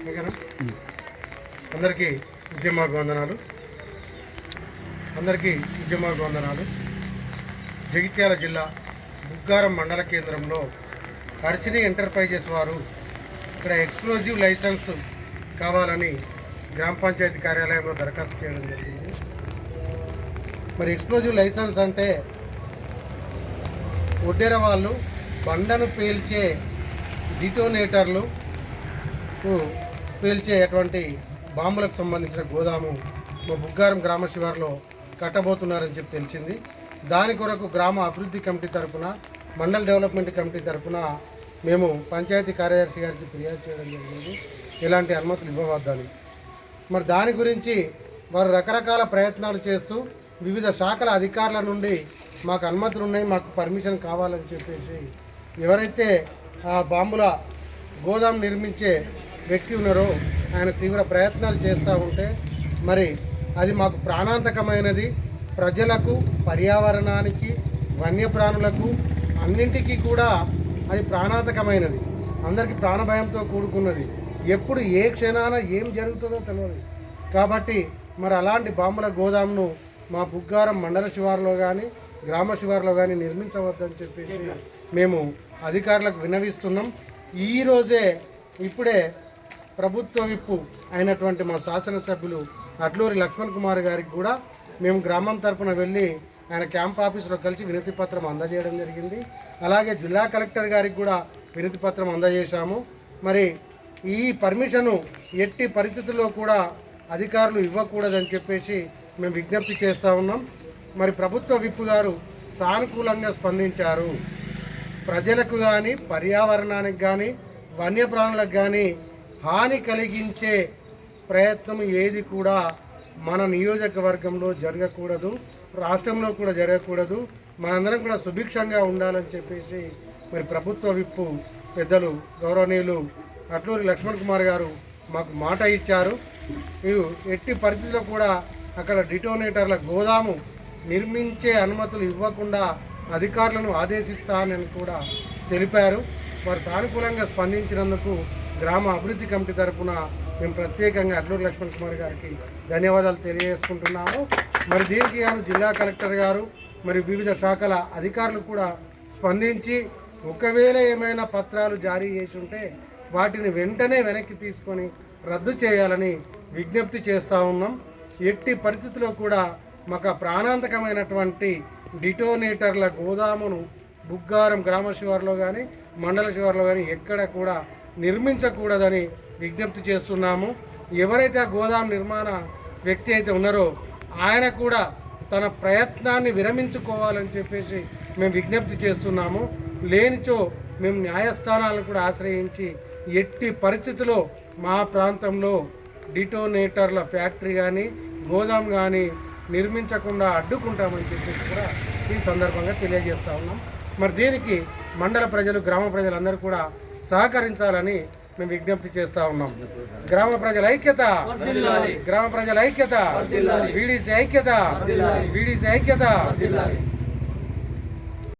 ఓకేనా అందరికీ ఉద్యమ వందనాలు అందరికీ ఉద్యమ వందనాలు జగిత్యాల జిల్లా బుగ్గారం మండల కేంద్రంలో హర్షిని ఎంటర్ప్రైజెస్ వారు ఇక్కడ ఎక్స్క్లూజివ్ లైసెన్స్ కావాలని గ్రామ పంచాయతీ కార్యాలయంలో దరఖాస్తు చేయడం జరిగింది. మరి ఎక్స్క్లూజివ్ లైసెన్స్ అంటే ఒడ్డెర వాళ్ళు బండను పేల్చే డిటోనేటర్లు పేల్చేటువంటి బాంబులకు సంబంధించిన గోదాము మా బుగ్గారం గ్రామ శివారులో కట్టబోతున్నారని చెప్పి తెలిసింది. దాని కొరకు గ్రామ అభివృద్ధి కమిటీ తరఫున మండల్ డెవలప్మెంట్ కమిటీ తరఫున మేము పంచాయతీ కార్యదర్శి గారికి ఫిర్యాదు చేయడం జరిగింది. ఇలాంటి అనుమతులు ఇవ్వవద్దని. మరి దాని గురించి వారు రకరకాల ప్రయత్నాలు చేస్తూ వివిధ శాఖల అధికారుల నుండి మాకు అనుమతులు ఉన్నాయి మాకు పర్మిషన్ కావాలని చెప్పేసి ఎవరైతే ఆ బాంబుల గోదాం నిర్మించే వ్యక్తి ఉన్నారో ఆయన తీవ్ర ప్రయత్నాలు చేస్తూ ఉంటే మరి అది మాకు ప్రాణాంతకమైనది. ప్రజలకు పర్యావరణానికి వన్యప్రాణులకు అన్నింటికీ కూడా అది ప్రాణాంతకమైనది. అందరికీ ప్రాణభయంతో కూడుకున్నది. ఎప్పుడు ఏ క్షణాన ఏం జరుగుతుందో తెలియదు కాబట్టి మరి అలాంటి బాంబుల గోదాంను మా బుగ్గారం మండల శివారులో కానీ గ్రామ శివారులో కానీ నిర్మించవద్దని చెప్పేసి మేము అధికారులకు విన్నవిస్తున్నాం. ఈరోజే ఇప్పుడే ప్రభుత్వ విప్పు అయినటువంటి మా శాసనసభ్యులు అట్లూరి లక్ష్మణ్ కుమార్ గారికి కూడా మేము గ్రామం తరపున వెళ్ళి ఆయన క్యాంప్ ఆఫీసులో కలిసి వినతి పత్రం అందజేయడం జరిగింది. అలాగే జిల్లా కలెక్టర్ గారికి కూడా వినతి పత్రం అందజేశాము. మరి ఈ పర్మిషను ఎట్టి పరిస్థితుల్లో కూడా అధికారులు ఇవ్వకూడదని చెప్పేసి మేము విజ్ఞప్తి చేస్తూ ఉన్నాం. మరి ప్రభుత్వ విప్పు గారు సానుకూలంగా స్పందించారు. ప్రజలకు కానీ పర్యావరణానికి కానీ వన్యప్రాణులకు కానీ హాని కలిగించే ప్రయత్నం ఏది కూడా మన నియోజకవర్గంలో జరగకూడదు రాష్ట్రంలో కూడా జరగకూడదు. మనందరం కూడా సుభిక్షంగా ఉండాలని చెప్పేసి మరి ప్రభుత్వ విప్పు పెద్దలు గౌరవనీయులు అట్లూరి లక్ష్మణ్ కుమార్ గారు మాకు మాట ఇచ్చారు. ఇవి ఎట్టి పరిస్థితిలో కూడా అక్కడ డిటోనేటర్ల గోదాము నిర్మించే అనుమతులు ఇవ్వకుండా అధికారులను ఆదేశిస్తానని కూడా తెలిపారు. వారు సానుకూలంగా స్పందించినందుకు గ్రామ అభివృద్ధి కమిటీ తరఫున మేము ప్రత్యేకంగా అడ్లూరు లక్ష్మణ్ కుమార్ గారికి ధన్యవాదాలు తెలియజేసుకుంటున్నాము. మరి దీనికి గాను జిల్లా కలెక్టర్ గారు మరి వివిధ శాఖల అధికారులు కూడా స్పందించి ఒకవేళ ఏమైనా పత్రాలు జారీ చేసి ఉంటే వాటిని వెంటనే వెనక్కి తీసుకొని రద్దు చేయాలని విజ్ఞప్తి చేస్తూ ఉన్నాం. ఎట్టి పరిస్థితుల్లో కూడా మాకు ప్రాణాంతకమైనటువంటి డిటోనేటర్ల గోదామును బుగ్గారం గ్రామ శివారులో కానీ మండల శివారులో కానీ ఎక్కడ కూడా నిర్మించకూడదని విజ్ఞప్తి చేస్తున్నాము. ఎవరైతే ఆ గోదాం నిర్మాణ వ్యక్తి అయితే ఉన్నారో ఆయన కూడా తన ప్రయత్నాన్ని విరమించుకోవాలని చెప్పేసి మేము విజ్ఞప్తి చేస్తున్నాము. లేనిచో మేము న్యాయస్థానాలను కూడా ఆశ్రయించి ఎట్టి పరిస్థితిలో మా ప్రాంతంలో డిటోనేటర్ల ఫ్యాక్టరీ కానీ గోదాం కానీ నిర్మించకుండా అడ్డుకుంటామని చెప్పేసి కూడా ఈ సందర్భంగా తెలియజేస్తా ఉన్నాం. మరి దీనికి మండల ప్రజలు గ్రామ ప్రజలందరూ కూడా సహకరించాలని మేము విజ్ఞప్తి చేస్తా ఉన్నాం. గ్రామ ప్రజల ఐక్యత గ్రామ ప్రజల ఐక్యత బీడీసీ ఐక్యత బీడీసీ ఐక్యత